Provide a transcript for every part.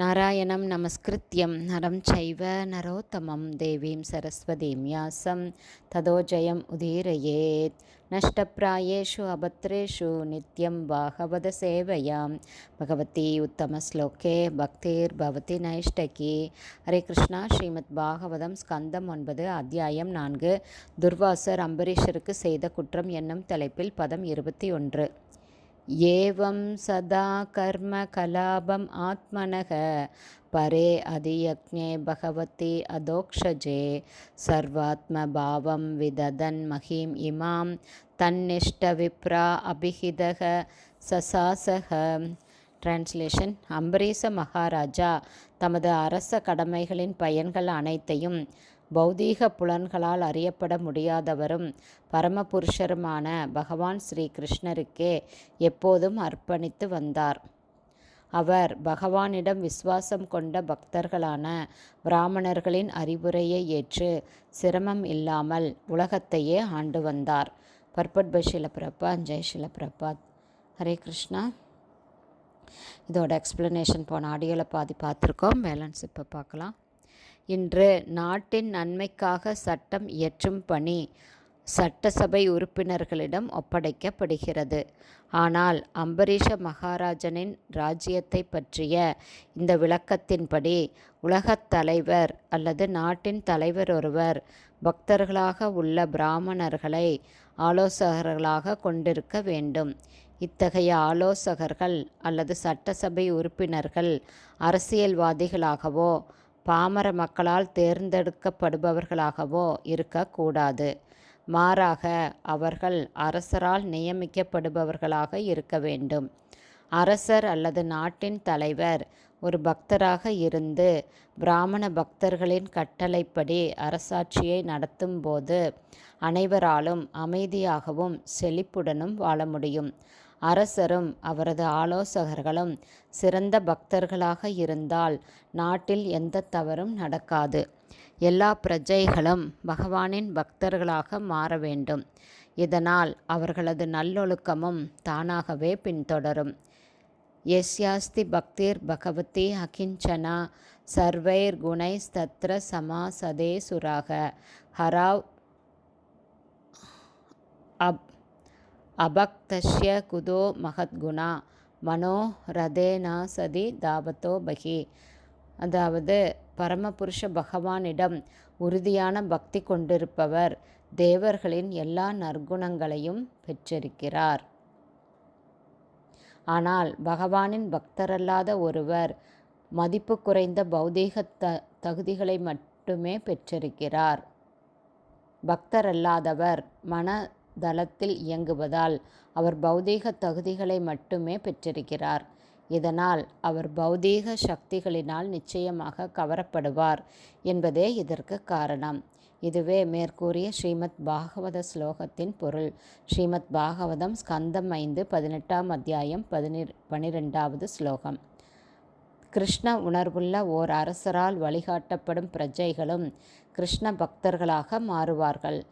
நாராயணம் நமஸ்கிருத்தியம் நரம் சைவ நரோத்தமம் தேவீம் சரஸ்வதீம் யாசம். ததோஜயம் உதீரயேத். நஷ்டப்பிராயேஷு அபத்ரேஷு நித்யம் பாகவத சேவையாம். பகவதி உத்தமஸ்லோகே பக்தீர் பவதி நைஷ்டகி. ஹரே கிருஷ்ணா ஸ்ரீமத் பாகவதம் ஸ்கந்தம் ஒன்பது அத்தியாயம் நான்கு. துர்வாசர் அம்பரீஷருக்கு செய்த குற்றம் என்னும் தலைப்பில் பதம் இருபத்தி ஒன்று. ஏவம் சதா கர்ம கலாபம் ஆத்மனக. பரே அதியக்ஞே பகவதி அதோக்ஷஜே. சர்வாத்ம பாவம் விததன் மகிம் இமாம். தன்னிஷ்ட விப்ரா அபிஹிதக சசாசக. டிரான்ஸ்லேஷன் அம்பரீச மகாராஜா தமது அரச கடமைகளின் பயன்கள் அனைத்தையும் பௌதீக புலன்களால் அறியப்பட முடியாதவரும் பரமபுருஷருமான பகவான் ஸ்ரீ கிருஷ்ணருக்கே எப்போதும் அர்ப்பணித்து வந்தார். அவர் பகவானிடம் விசுவாசம் கொண்ட பக்தர்களான பிராமணர்களின் அறிவுரையை ஏற்று சிரமம் இல்லாமல் உலகத்தையே ஆண்டு வந்தார். Purport by Srila Prabhupada Jai Srila Prabhupad. Hare Krishna. இதோட எக்ஸ்ப்ளனேஷன் போன ஆடியோவில் பாதி பார்த்துருக்கோம். பேலன்ஸ் இப்போ பார்க்கலாம். இன்று நாட்டின் நன்மைக்காக சட்டம் இயற்றும் பணி சட்டசபை உறுப்பினர்களிடம் ஒப்படைக்கப்படுகிறது. ஆனால் அம்பரீஷ மகாராஜனின் ராஜ்யத்தை பற்றிய இந்த விளக்கத்தின்படி உலகத் தலைவர் அல்லது நாட்டின் தலைவர் ஒருவர் பக்தர்களாக உள்ள பிராமணர்களை ஆலோசகர்களாக கொண்டிருக்க வேண்டும். இத்தகைய ஆலோசகர்கள் அல்லது சட்டசபை உறுப்பினர்கள் அரசியல்வாதிகளாகவோ பாமர மக்களால் தேர்ந்தெடுக்கப்படுபவர்களாகவோ இருக்கக்கூடாது. மாறாக அவர்கள் அரசரால் நியமிக்கப்படுபவர்களாக இருக்க வேண்டும். அரசர் அல்லது நாட்டின் தலைவர் ஒரு பக்தராக இருந்து பிராமண பக்தர்களின் கட்டளைப்படி அரசாட்சியை நடத்தும் போது அனைவராலும் அமைதியாகவும் செழிப்புடனும் வாழ முடியும். அரசரும் அவரது ஆலோசகர்களும் சிறந்த பக்தர்களாக இருந்தால் நாட்டில் எந்த தவறும் நடக்காது. எல்லா பிரஜைகளும் பகவானின் பக்தர்களாக மாற வேண்டும். இதனால் அவர்களது நல்லொழுக்கமும் தானாகவே பின்தொடரும். எஸ்யாஸ்தி பக்திர் பகவதி அகிஞ்சனா சர்வைர் குணைஸ்தத்ர சமாசதே சுராக ஹராவ் அப் அபக்தஷ்ய குதோ மகத்குணா மனோ ரதேனா சதி தாபத்தோ பகி. அதாவது பரமபுருஷ பகவானிடம் உறுதியான பக்தி கொண்டிருப்பவர் தேவர்களின் எல்லா நற்குணங்களையும் பெற்றிருக்கிறார். ஆனால் பகவானின் பக்தரல்லாத ஒருவர் மதிப்பு குறைந்த பௌதீக த தகுதிகளை மட்டுமே பெற்றிருக்கிறார். பக்தரல்லாதவர் மன தளத்தில் இயங்குவதால் அவர் பௌதீக தகுதிகளை மட்டுமே பெற்றிருக்கிறார். இதனால் அவர் பௌதீக சக்திகளினால் நிச்சயமாக கவரப்படுவார் என்பதே இதற்கு காரணம். இதுவே மேற்கூறிய ஸ்ரீமத் பாகவத ஸ்லோகத்தின் பொருள். ஸ்ரீமத் பாகவதம் ஸ்கந்தம் ஐந்து பதினெட்டாம் அத்தியாயம் பதினிர் பனிரெண்டாவது ஸ்லோகம். கிருஷ்ண உணர்வுள்ள ஓர் அரசரால் வழிகாட்டப்படும் பிரஜைகளும் கிருஷ்ண பக்தர்களாக மாறுவார்கள்.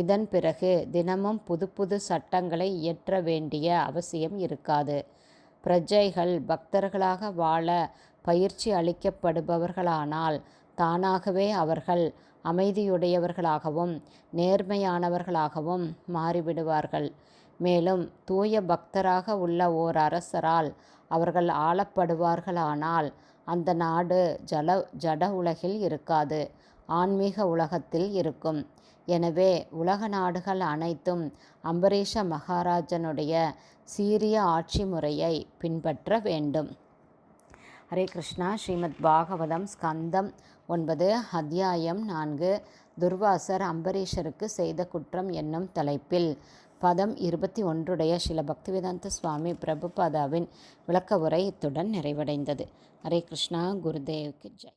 இதன் பிறகு தினமும் புது புது சட்டங்களை இயற்ற வேண்டிய அவசியம் இருக்காது. பிரஜைகள் பக்தர்களாக வாழ பயிற்சி அளிக்கப்படுபவர்களானால் தானாகவே அவர்கள் அமைதியுடையவர்களாகவும் நேர்மையானவர்களாகவும் மாறிவிடுவார்கள். மேலும் தூய பக்தராக உள்ள ஓர் அரசரால் அவர்கள் ஆளப்படுவார்களானால் அந்த நாடு ஜல ஜட உலகில் இருக்காது. ஆன்மீக உலகத்தில் இருக்கும். எனவே உலக நாடுகள் அனைத்தும் அம்பரீஷ மகாராஜனுடைய சீரிய ஆட்சி முறையை பின்பற்ற வேண்டும். ஹரே கிருஷ்ணா. ஸ்ரீமத் பாகவதம் ஸ்கந்தம் ஒன்பது அத்தியாயம் நான்கு. துர்வாசர் அம்பரீஷருக்கு செய்த குற்றம் என்னும் தலைப்பில் பதம் இருபத்தி ஒன்றுடைய சில பக்திவேதாந்த சுவாமி பிரபுபாதாவின் விளக்க உரை இத்துடன் நிறைவடைந்தது. ஹரே கிருஷ்ணா. குருதேவ்க்கு ஜெய்.